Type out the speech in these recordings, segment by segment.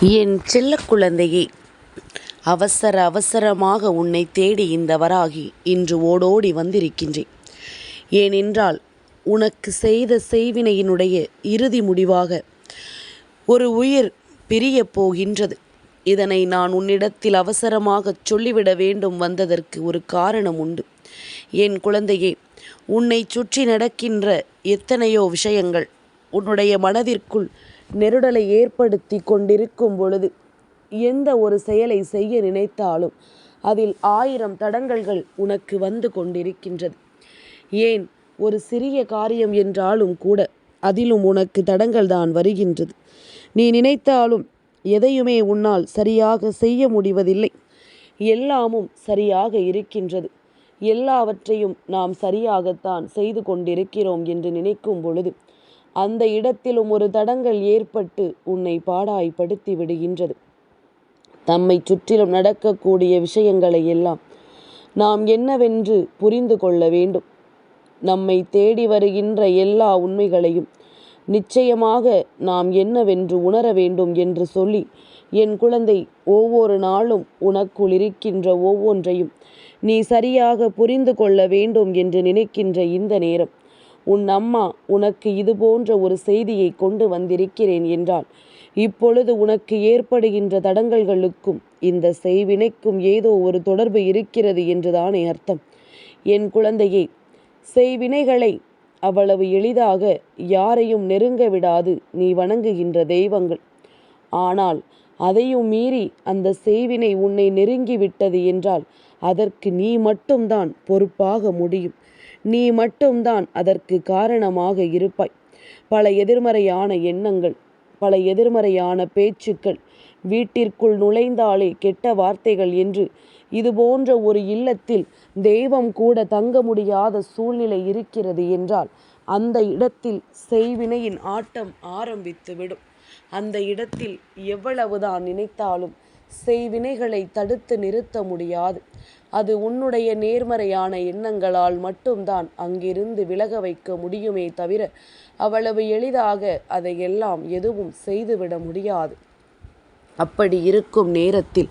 என் செல்ல குழந்தையே அவசர அவசரமாக உன்னை தேடி இந்த வராகி இன்று ஓடோடி வந்திருக்கின்றேன். ஏனென்றால் உனக்கு செய்த செய்வினையினுடைய இறுதி முடிவாக ஒரு உயிர் பிரியப் போகின்றது. இதனை நான் உன்னிடத்தில் அவசரமாகச் சொல்லிவிட வேண்டும் வந்ததற்கு ஒரு காரணம் உண்டு. என் குழந்தையே உன்னை சுற்றி நடக்கின்ற எத்தனையோ விஷயங்கள் உன்னுடைய மனதிற்குள் நெருடலை ஏற்படுத்தி கொண்டிருக்கும் பொழுது எந்த ஒரு செயலை செய்ய நினைத்தாலும் அதில் ஆயிரம் தடங்கல்கள் உனக்கு வந்து கொண்டிருக்கின்றது. ஏன்? ஒரு சிறிய காரியம் என்றாலும் கூட அதிலும் உனக்கு தடங்கள் தான் வருகின்றது. நீ நினைத்தாலும் எதையுமே உன்னால் சரியாக செய்ய முடிவதில்லை. எல்லாமும் சரியாக இருக்கின்றது. எல்லாவற்றையும் நாம் சரியாகத்தான் செய்து கொண்டிருக்கிறோம் என்று நினைக்கும் பொழுது அந்த இடத்திலும் ஒரு தடங்கள் ஏற்பட்டு உன்னை பாடாய்படுத்தி விடுகின்றது. தம்மை சுற்றிலும் நடக்கக்கூடிய விஷயங்களை எல்லாம் நாம் என்னவென்று புரிந்து கொள்ள வேண்டும். நம்மை தேடி வருகின்ற எல்லா உண்மைகளையும் நிச்சயமாக நாம் என்னவென்று உணர வேண்டும் என்று சொல்லி என் குழந்தை ஒவ்வொரு நாளும் உனக்குள் இருக்கின்ற ஒவ்வொன்றையும் நீ சரியாக புரிந்து கொள்ள வேண்டும் என்று நினைக்கின்ற இந்த நேரம். உன் அம்மா உனக்கு இது போன்ற ஒரு செய்தியை கொண்டு வந்திருக்கிறேன் என்றால் இப்பொழுது உனக்கு ஏற்படுகின்ற தடங்கல்களுக்கும் இந்த செய்வினைக்கும் ஏதோ ஒரு தொடர்பு இருக்கிறது என்றுதானே அர்த்தம். என் குழந்தையே செய்வினைகளை அவ்வளவு எளிதாக யாரையும் நெருங்க விடாது நீ வணங்குகின்ற தெய்வங்கள். ஆனால் அதையும் மீறி அந்த செய்வினை உன்னை நெருங்கி விட்டது என்றால் அதற்கு நீ மட்டும்தான் பொறுப்பாக முடியும். நீ மட்டும்தான் அதற்கு காரணமாக இருப்பாய். பல எதிர்மறையான எண்ணங்கள் பல எதிர்மறையான பேச்சுக்கள் வீட்டிற்குள் நுழைந்தாலே கெட்ட வார்த்தைகள் என்று இது போன்ற ஒரு இல்லத்தில் தெய்வம் கூட தங்க முடியாத சூழ்நிலை இருக்கிறது என்றால் அந்த இடத்தில் செய்வினையின் ஆட்டம் ஆரம்பித்துவிடும். அந்த இடத்தில் எவ்வளவுதான் நினைத்தாலும் செய்வினைகளை தடுத்து நிறுத்த முடியாது. அது உன்னுடைய நேர்மறையான எண்ணங்களால் மட்டும்தான் அங்கிருந்து விலக வைக்க முடியுமே தவிர அவ்வளவு எளிதாக அதையெல்லாம் எதுவும் செய்துவிட முடியாது. அப்படி இருக்கும் நேரத்தில்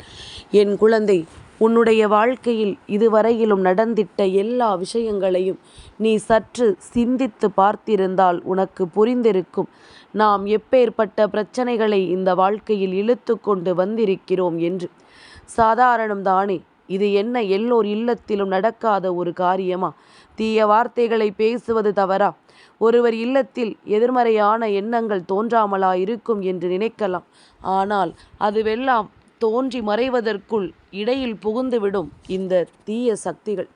என் குழந்தை உன்னுடைய வாழ்க்கையில் இதுவரையிலும் நடந்திட்ட எல்லா விஷயங்களையும் நீ சற்று சிந்தித்து பார்த்திருந்தால் உனக்கு புரிந்திருக்கும். நாம் எப்பேற்பட்ட பிரச்சனைகளை இந்த வாழ்க்கையில் இழுத்து கொண்டு வந்திருக்கிறோம் என்று. சாதாரணம்தானே இது என்ன எல்லோர் இல்லத்திலும் நடக்காத ஒரு காரியமா? தீய வார்த்தைகளை பேசுவது தவறா? ஒருவர் இல்லத்தில் எதிர்மறையான எண்ணங்கள் தோன்றாமலா இருக்கும் என்று நினைக்கலாம். ஆனால் அதுவெல்லாம் தோன்றி மறைவதற்குள் இடையில் புகுந்துவிடும் இந்த தீய சக்திகள்.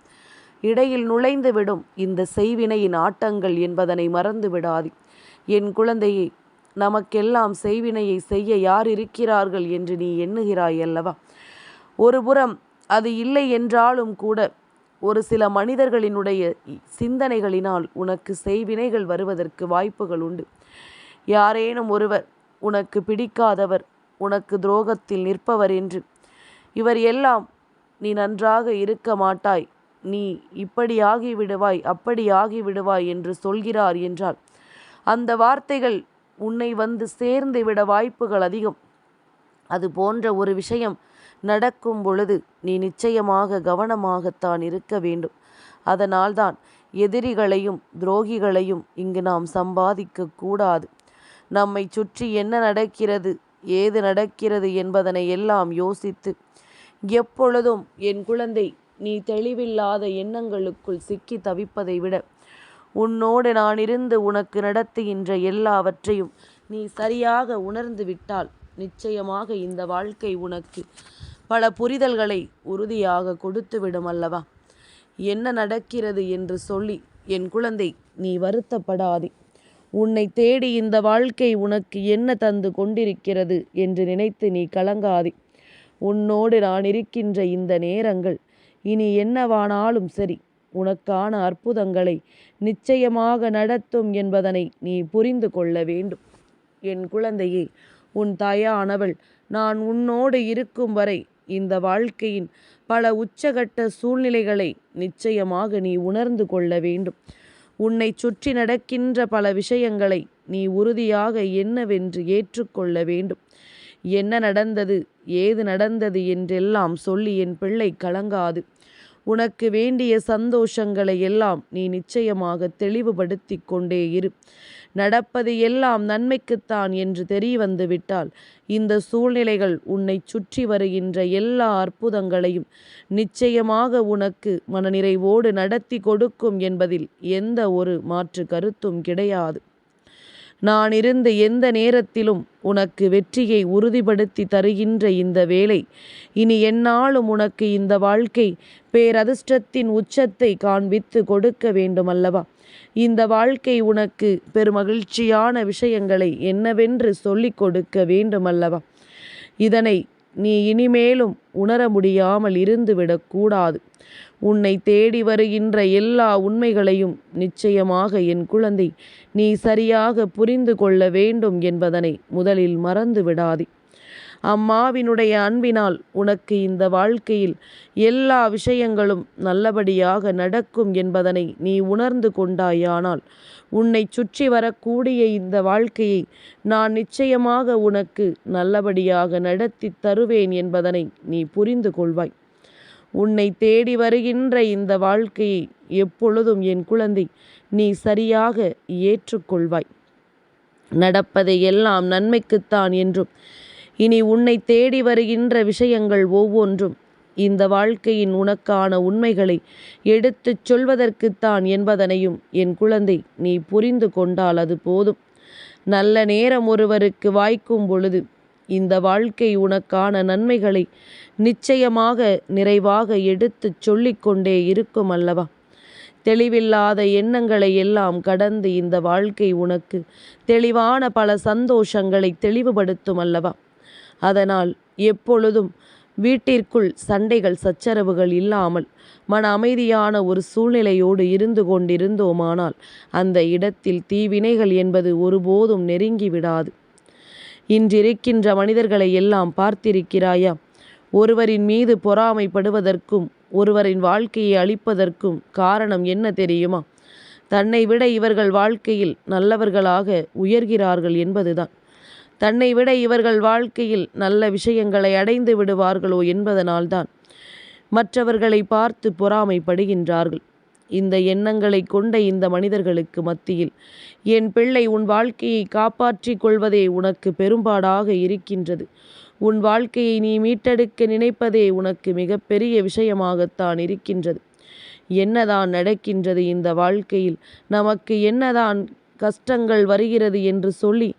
இடையில் நுழைந்துவிடும் இந்த செய்வினையின் ஆட்டங்கள் என்பதனை மறந்து விடாது என் குழந்தையை நமக்கெல்லாம் செய்வினையை செய்ய யார் இருக்கிறார்கள் என்று நீ எண்ணுகிறாய் அல்லவா? ஒருபுறம் அது இல்லை என்றாலும் கூட ஒரு சில மனிதர்களினுடைய சிந்தனைகளினால் உனக்கு செய்வினைகள் வருவதற்கு வாய்ப்புகள் உண்டு. யாரேனும் ஒருவர் உனக்கு பிடிக்காதவர் உனக்கு துரோகத்தில் நிற்பவர் என்று. இவர் எல்லாம் நீ நன்றாக இருக்க மாட்டாய். நீ இப்படியாகி விடுவாய் அப்படி ஆகிவிடுவாய் என்று சொல்கிறார் என்றால் அந்த வார்த்தைகள் உன்னை வந்து சேர்ந்து விட வாய்ப்புகள் அதிகம். அது போன்ற ஒரு விஷயம் நடக்கும் பொழுது நீ நிச்சயமாக கவனமாகத்தான் இருக்க வேண்டும். அதனால்தான் எதிரிகளையும் துரோகிகளையும் இங்கு நாம் சம்பாதிக்க கூடாது. நம்மை சுற்றி என்ன நடக்கிறது? ஏது நடக்கிறது என்பதனை எல்லாம் யோசித்து எப்பொழுதும் என் குழந்தை நீ தெளிவில்லாத எண்ணங்களுக்குள் சிக்கி தவிப்பதை விட உன்னோடு நான் இருந்து உனக்கு நடத்துகின்ற எல்லாவற்றையும் நீ சரியாக உணர்ந்து விட்டால் நிச்சயமாக இந்த வாழ்க்கை உனக்கு பல புரிதல்களை உறுதியாக கொடுத்துவிடும் அல்லவா? என்ன நடக்கிறது என்று சொல்லி என் குழந்தை நீ வருத்தப்படாதே. உன்னை தேடி இந்த வாழ்க்கை உனக்கு என்ன தந்து கொண்டிருக்கிறது என்று நினைத்து நீ கலங்காதே. உன்னோடு நான் இருக்கின்ற இந்த நேரங்கள் இனி என்னவானாலும் சரி உனக்கான அற்புதங்களை நிச்சயமாக நடத்தும் என்பதனை நீ புரிந்து கொள்ள வேண்டும். என் குழந்தையே உன் தாயானவள் நான் உன்னோடு இருக்கும் வரை இந்த வாழ்க்கையின் பல உச்சகட்ட சூழ்நிலைகளை நிச்சயமாக நீ உணர்ந்து கொள்ள வேண்டும். உன்னை சுற்றி நடக்கின்ற பல விஷயங்களை நீ உறுதியாக என்னவென்று ஏற்றுக்கொள்ள வேண்டும். என்ன நடந்தது ஏது நடந்தது என்றெல்லாம் சொல்லி என் பிள்ளை கலங்காது. உனக்கு வேண்டிய சந்தோஷங்களை எல்லாம் நீ நிச்சயமாக தெளிவுபடுத்தி கொண்டே இரு. நடப்பது எல்லாம் நன்மைக்குத்தான் என்று தெரிய வந்து விட்டால் இந்த சூழ்நிலைகள் உன்னை சுற்றி வருகின்ற எல்லா அற்புதங்களையும் நிச்சயமாக உனக்கு மனநிறைவோடு நடத்தி கொடுக்கும் என்பதில் எந்த ஒரு மாற்று கருத்தும் கிடையாது. நான் இருந்து எந்த நேரத்திலும் உனக்கு வெற்றியை உறுதிப்படுத்தி தருகின்ற இந்த வேலை இனி என்னாலும் உனக்கு இந்த வாழ்க்கை பேரதிர்ஷ்டத்தின் உச்சத்தை காண்பித்து கொடுக்க வேண்டுமல்லவா? இந்த வாழ்க்கை உனக்கு பெருமகிழ்ச்சியான விஷயங்களை என்னவென்று சொல்லிக் கொடுக்க வேண்டுமல்லவா? இதனை நீ இனிமேலும் உணர முடியாமல் இருந்துவிடக்கூடாது உன்னை தேடி வருகின்ற எல்லா உண்மைகளையும் நிச்சயமாக என் குழந்தை நீ சரியாக புரிந்து கொள்ள வேண்டும் என்பதனை முதலில் மறந்து விடாதே அம்மாவினுடைய அன்பினால் உனக்கு இந்த வாழ்க்கையில் எல்லா விஷயங்களும் நல்லபடியாக நடக்கும் என்பதனை நீ உணர்ந்து கொண்டாயானால் உன்னை சுற்றி வரக்கூடிய இந்த வாழ்க்கையை நான் நிச்சயமாக உனக்கு நல்லபடியாக நடத்தி தருவேன் என்பதனை நீ புரிந்து கொள்வாய். உன்னை தேடி வருகின்ற இந்த வாழ்க்கையை எப்பொழுதும் என் குழந்தை நீ சரியாக ஏற்றுக்கொள்வாய். நடப்பதை எல்லாம் நன்மைக்குத்தான் என்றும் இனி உன்னை தேடி வருகின்ற விஷயங்கள் ஒவ்வொன்றும் இந்த வாழ்க்கையின் உனக்கான உண்மைகளை எடுத்துச் சொல்வதற்குத்தான் என்பதனையும் என் குழந்தை நீ புரிந்து கொண்டால் அது போதும். நல்ல நேரம் ஒருவருக்கு வாய்க்கும் பொழுது இந்த வாழ்க்கை உனக்கான நன்மைகளை நிச்சயமாக நிறைவாக எடுத்துச் சொல்லிக்கொண்டே இருக்கும் அல்லவா? தெளிவில்லாத எண்ணங்களை எல்லாம் கடந்து இந்த வாழ்க்கை உனக்கு தெளிவான பல சந்தோஷங்களை தெளிவுபடுத்தும் அல்லவா? அதனால் எப்பொழுதும் வீட்டிற்குள் சண்டைகள் சச்சரவுகள் இல்லாமல் மன அமைதியான ஒரு சூழ்நிலையோடு இருந்து கொண்டிருந்தோமானால் அந்த இடத்தில் தீவினைகள் என்பது ஒருபோதும் நெருங்கி விடாது இன்றிருக்கின்ற மனிதர்களை எல்லாம் பார்த்திருக்கிறாயா? ஒருவரின் மீது பொறாமைப்படுவதற்கும் ஒருவரின் வாழ்க்கையை அழிப்பதற்கும் காரணம் என்ன தெரியுமா? தன்னை விட இவர்கள் வாழ்க்கையில் நல்லவர்களாக உயர்கிறார்கள் என்பதுதான். தன்னை விட இவர்கள் வாழ்க்கையில் நல்ல விஷயங்களை அடைந்து விடுவார்களோ என்பதனால்தான் மற்றவர்களை பார்த்து பொறாமைப்படுகின்றார்கள். இந்த எண்ணங்களை கொண்ட இந்த மனிதர்களுக்கு மத்தியில் என் பிள்ளை உன் வாழ்க்கையை காப்பாற்றிக் கொள்வதே உனக்கு பெரும்பாடாக இருக்கின்றது. உன் வாழ்க்கையை நீ மீட்டெடுக்க நினைப்பதே உனக்கு மிகப்பெரிய விஷயமாகத்தான் இருக்கின்றது. என்னதான் நடக்கின்றது இந்த வாழ்க்கையில்? நமக்கு என்னதான் கஷ்டங்கள் வருகிறது என்று சொல்லி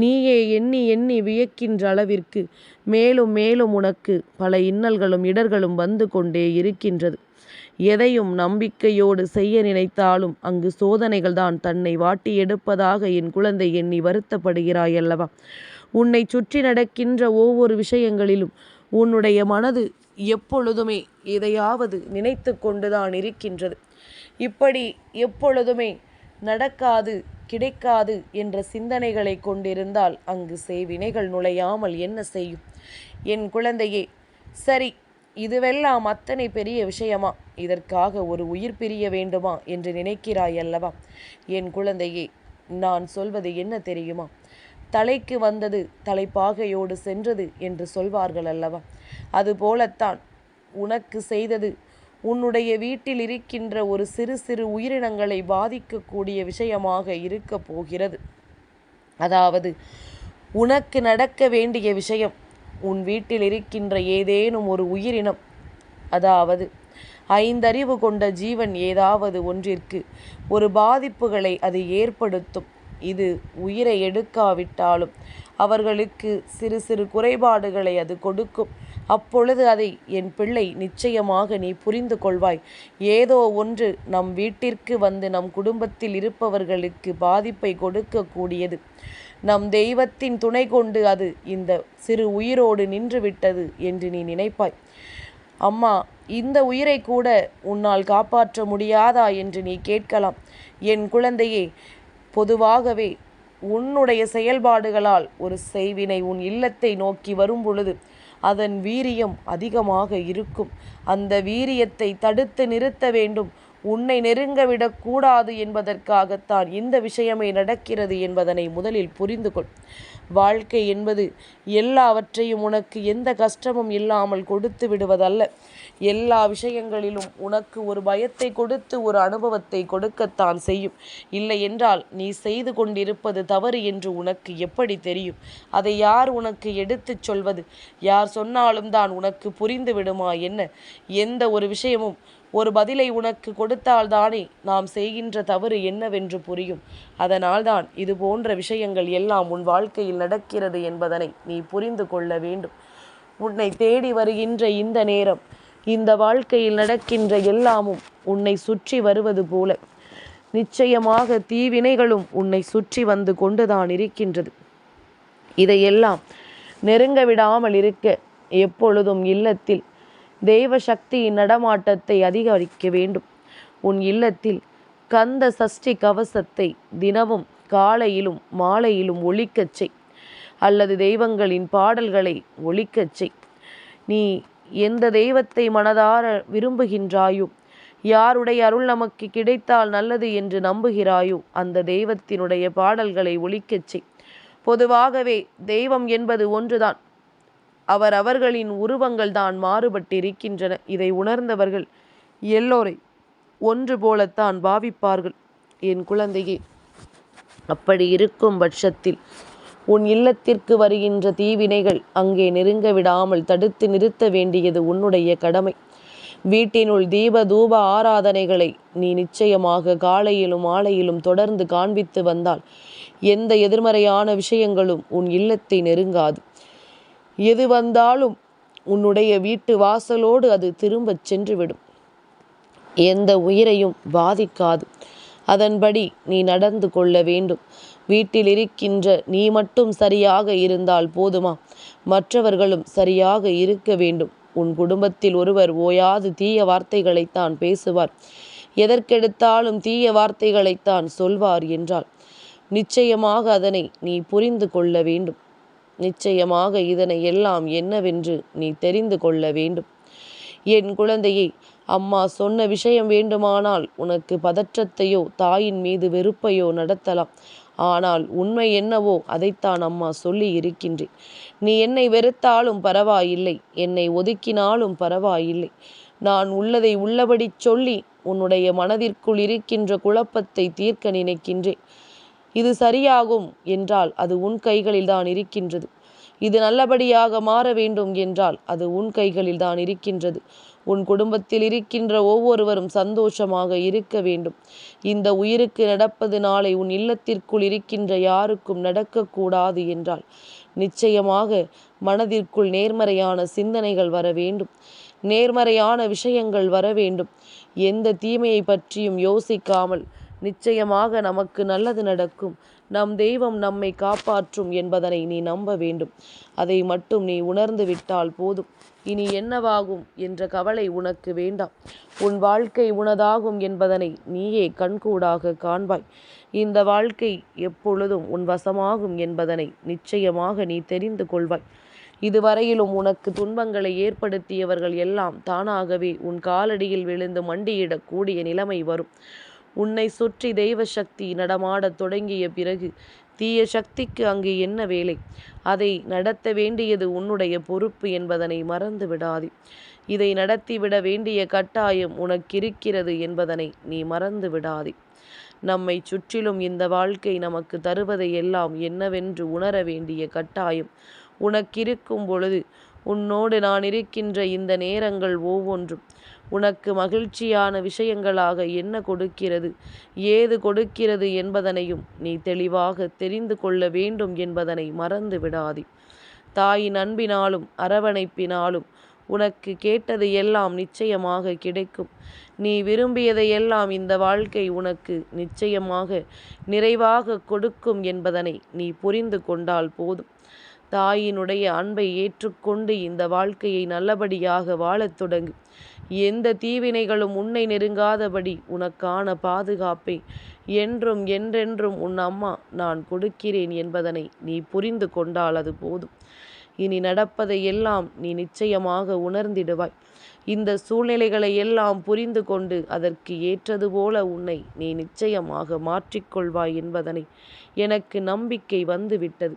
நீயே எண்ணி எண்ணி வியக்கின்ற அளவிற்கு மேலும் மேலும் உனக்கு பல இன்னல்களும் இடர்களும் வந்து கொண்டே இருக்கின்றது. எதையும் நம்பிக்கையோடு செய்ய நினைத்தாலும் அங்கு சோதனைகள் தான் தன்னை வாட்டி எடுப்பதாக என் குழந்தை எண்ணி வருத்தப்படுகிறாய் அல்லவா? உன்னை சுற்றி நடக்கின்ற ஒவ்வொரு விஷயங்களிலும் உன்னுடைய மனது எப்பொழுதுமே எதையாவது நினைத்து கொண்டுதான் இருக்கின்றது. இப்படி எப்பொழுதுமே நடக்காது கிடைக்காது என்ற சிந்தனைகளை கொண்டிருந்தால் அங்கு செய்வினைகள் நுழையாமல் என்ன செய்யும்? என் குழந்தையே சரி இதுவெல்லாம் அத்தனை பெரிய விஷயமா? இதற்காக ஒரு உயிர் பிரிய வேண்டுமா என்று நினைக்கிறாய் அல்லவா? என் குழந்தையே நான் சொல்வது என்ன தெரியுமா? தலைக்கு வந்தது தலைப்பாகையோடு சென்றது என்று சொல்வார்கள் அல்லவா? அதுபோலத்தான் உனக்கு செய்தது உன்னுடைய வீட்டில் இருக்கின்ற ஒரு சிறு சிறு உயிரினங்களை பாதிக்கக்கூடிய விஷயமாக இருக்க போகிறது. அதாவது உனக்கு நடக்க வேண்டிய விஷயம் உன் வீட்டில் இருக்கின்ற ஏதேனும் ஒரு உயிரினம் அதாவது ஐந்தறிவு கொண்ட ஜீவன் ஏதாவது ஒன்றிற்கு ஒரு பாதிப்புகளை அது ஏற்படுத்தும். இது உயிரை எடுக்காவிட்டாலும் அவர்களுக்கு சிறு சிறு குறைபாடுகளை அது கொடுக்கும். அப்பொழுது அதை என் பிள்ளை நிச்சயமாக நீ புரிந்து கொள்வாய். ஏதோ ஒன்று நம் வீட்டிற்கு வந்து நம் குடும்பத்தில் இருப்பவர்களுக்கு பாதிப்பை கொடுக்கக்கூடியது. நம் தெய்வத்தின் துணை கொண்டு அது இந்த சிறு உயிரோடு நின்றுவிட்டது என்று நீ நினைப்பாய். அம்மா இந்த உயிரை கூட உன்னால் காப்பாற்ற முடியாதா என்று நீ கேட்கலாம். என் குழந்தையே பொதுவாகவே உன்னுடைய செயல்பாடுகளால் ஒரு செய்வினை உன் இல்லத்தை நோக்கி வரும் பொழுது அதன் வீரியம் அதிகமாக இருக்கும். அந்த வீரியத்தை தடுத்து நிறுத்த வேண்டும். உன்னை நெருங்க விடக்கூடாது என்பதற்காகத்தான் இந்த விஷயமே நடக்கிறது என்பதனை முதலில் புரிந்து கொள். வாழ்க்கை என்பது எல்லாவற்றையும் உனக்கு எந்த கஷ்டமும் இல்லாமல் கொடுத்து விடுவதல்ல. எல்லா விஷயங்களிலும் உனக்கு ஒரு பயத்தை கொடுத்து ஒரு அனுபவத்தை கொடுக்கத்தான் செய்யும். இல்லை என்றால் நீ செய்து கொண்டிருப்பது தவறு என்று உனக்கு எப்படி தெரியும்? அதை யார் உனக்கு எடுத்துச் சொல்வது? யார் சொன்னாலும் தான் உனக்கு புரிந்து விடுமா என்ன? எந்த ஒரு விஷயமும் ஒரு பதிலை உனக்கு கொடுத்தால்தானே நாம் செய்கின்ற தவறு என்னவென்று புரியும். அதனால்தான் இது போன்ற விஷயங்கள் எல்லாம் உன் வாழ்க்கையில் நடக்கிறது என்பதனை நீ புரிந்து கொள்ள வேண்டும். உன்னை தேடி வருகின்ற இந்த நேரம் இந்த வாழ்க்கையில் நடக்கின்ற எல்லாமும் உன்னை சுற்றி வருவது போல. நிச்சயமாக தீவினைகளும் உன்னை சுற்றி வந்து கொண்டுதான் இருக்கின்றது. இதையெல்லாம் நெருங்க விடாமல் இருக்க எப்பொழுதும் இல்லத்தில் தெய்வ சக்தியின் நடமாட்டத்தை அதிகரிக்க வேண்டும். உன் இல்லத்தில் கந்த சஷ்டி கவசத்தை தினமும் காலையிலும் மாலையிலும் ஒழிக்கச் செய். அல்லது தெய்வங்களின் பாடல்களை ஒழிக்கச் செய். நீ எந்த தெய்வத்தை மனதார விரும்புகின்றாயோ? யாருடைய அருள் நமக்கு கிடைத்தால் நல்லது என்று நம்புகிறாயோ? அந்த தெய்வத்தினுடைய பாடல்களை ஒழிக்கச் செய். பொதுவாகவே தெய்வம் என்பது ஒன்றுதான். அவர் அவர்களின் உருவங்கள் தான் மாறுபட்டிருக்கின்றன. இதை உணர்ந்தவர்கள் எல்லோரை ஒன்று போலத்தான் பாவிப்பார்கள். என் குழந்தையே அப்படி இருக்கும் பட்சத்தில் உன் இல்லத்திற்கு வருகின்ற தீவினைகள் அங்கே நெருங்க விடாமல் தடுத்து நிறுத்த வேண்டியது உன்னுடைய கடமை. வீட்டினுள் தீப தூப ஆராதனைகளை நீ நிச்சயமாக காலையிலும் மாலையிலும் தொடர்ந்து காண்பித்து வந்தால் எந்த எதிர்மறையான விஷயங்களும் உன் இல்லத்தை நெருங்காது. எது வந்தாலும் உன்னுடைய வீட்டு வாசலோடு அது திரும்பச் சென்றுவிடும். எந்த உயிரையும் பாதிக்காது. அதன்படி நீ நடந்து கொள்ள வேண்டும். வீட்டில் இருக்கின்ற நீ மட்டும் சரியாக இருந்தால் போதுமா? மற்றவர்களும் சரியாக இருக்க வேண்டும். உன் குடும்பத்தில் ஒருவர் ஓயாது தீய வார்த்தைகளைத்தான் பேசுவார். எதற்கெடுத்தாலும் தீய வார்த்தைகளைத்தான் சொல்வார் என்றால் நிச்சயமாக அதனை நீ புரிந்து கொள்ள வேண்டும். நிச்சயமாக இதனை எல்லாம் என்னவென்று நீ தெரிந்து கொள்ள வேண்டும். என் குழந்தையை அம்மா சொன்ன விஷயம் வேண்டுமானால் உனக்கு பதற்றத்தையோ தாயின் மீது வெறுப்பையோ நடத்தலாம். ஆனால் உண்மை என்னவோ அதைத்தான் அம்மா சொல்லி இருக்கின்றேன். நீ என்னை வெறுத்தாலும் பரவாயில்லை என்னை ஒதுக்கினாலும் பரவாயில்லை. நான் உள்ளதை உள்ளபடி சொல்லி உன்னுடைய மனதிற்குள் இருக்கின்ற குழப்பத்தை தீர்க்க நினைக்கின்றேன். இது சரியாகும் என்றால் அது உன் கைகளில் தான் இருக்கின்றது. இது நல்லபடியாக மாற வேண்டும் என்றால் அது உன் கைகளில் தான் இருக்கின்றது. உன் குடும்பத்தில் இருக்கின்ற ஒவ்வொருவரும் சந்தோஷமாக இருக்க வேண்டும். இந்த உயிருக்கு நடப்பது நாளை உன் இல்லத்திற்குள் இருக்கின்ற யாருக்கும் நடக்கக்கூடாது என்றால் நிச்சயமாக மனதிற்குள் நேர்மறையான சிந்தனைகள் வர வேண்டும். நேர்மறையான விஷயங்கள் வர வேண்டும். எந்த தீமையை பற்றியும் யோசிக்காமல் நிச்சயமாக நமக்கு நல்லது நடக்கும். நம் தெய்வம் நம்மை காப்பாற்றும் என்பதனை நீ நம்ப வேண்டும். அதை மட்டும் நீ உணர்ந்து விட்டால் போதும். இனி என்னவாகும் என்ற கவலை உனக்கு வேண்டாம். உன் வாழ்க்கை உனதாகும் என்பதனை நீயே கண்கூடாக காண்பாய். இந்த வாழ்க்கை எப்பொழுதும் உன் வசமாகும் என்பதனை நிச்சயமாக நீ தெரிந்து கொள்வாய். இதுவரையிலும் உனக்கு துன்பங்களை ஏற்படுத்தியவர்கள் எல்லாம் தானாகவே உன் காலடியில் விழுந்து மண்டியிடக்கூடிய நிலைமை வரும். உன்னை சுற்றி தெய்வ சக்தி நடமாடத் தொடங்கிய பிறகு தீய சக்திக்கு அங்கு என்ன வேலை? அதை நடத்த வேண்டியது உன்னுடைய பொறுப்பு என்பதனை மறந்து விடாதே. இதை நடத்திவிட வேண்டிய கட்டாயம் உனக்கிருக்கிறது என்பதனை நீ மறந்து விடாதே. நம்மை சுற்றிலும் இந்த வாழ்க்கை நமக்கு தருவதை எல்லாம் என்னவென்று உணர வேண்டிய கட்டாயம் உனக்கிருக்கும் பொழுது உன்னோடு நான் இருக்கின்ற இந்த நேரங்கள் ஒவ்வொன்றும் உனக்கு மகிழ்ச்சியான விஷயங்களாக என்ன கொடுக்கிறது? ஏது கொடுக்கிறது என்பதனையும் நீ தெளிவாக தெரிந்து கொள்ள வேண்டும் என்பதனை மறந்து விடாதே. தாயின் அன்பினாலும் அரவணைப்பினாலும் உனக்கு கேட்டது எல்லாம் நிச்சயமாக கிடைக்கும். நீ விரும்பியதையெல்லாம் இந்த வாழ்க்கை உனக்கு நிச்சயமாக நிறைவாக கொடுக்கும் என்பதனை நீ புரிந்து கொண்டால் போதும். தாயினுடைய அன்பை ஏற்றுக்கொண்டு இந்த வாழ்க்கையை நல்லபடியாக வாழத் தொடங்கு. எந்த தீவினைகளும் உன்னை நெருங்காதபடி உனக்கான பாதுகாப்பை என்றும் என்றென்றும் உன் அம்மா நான் கொடுக்கிறேன் என்பதனை நீ புரிந்து கொண்டால் அது போதும். இனி நடப்பதை எல்லாம் நீ நிச்சயமாக உணர்ந்திடுவாய். இந்த சூழ்நிலைகளை எல்லாம் புரிந்து கொண்டு அதற்கு ஏற்றது போல உன்னை நீ நிச்சயமாக மாற்றிக்கொள்வாய் என்பதனை எனக்கு நம்பிக்கை வந்துவிட்டது.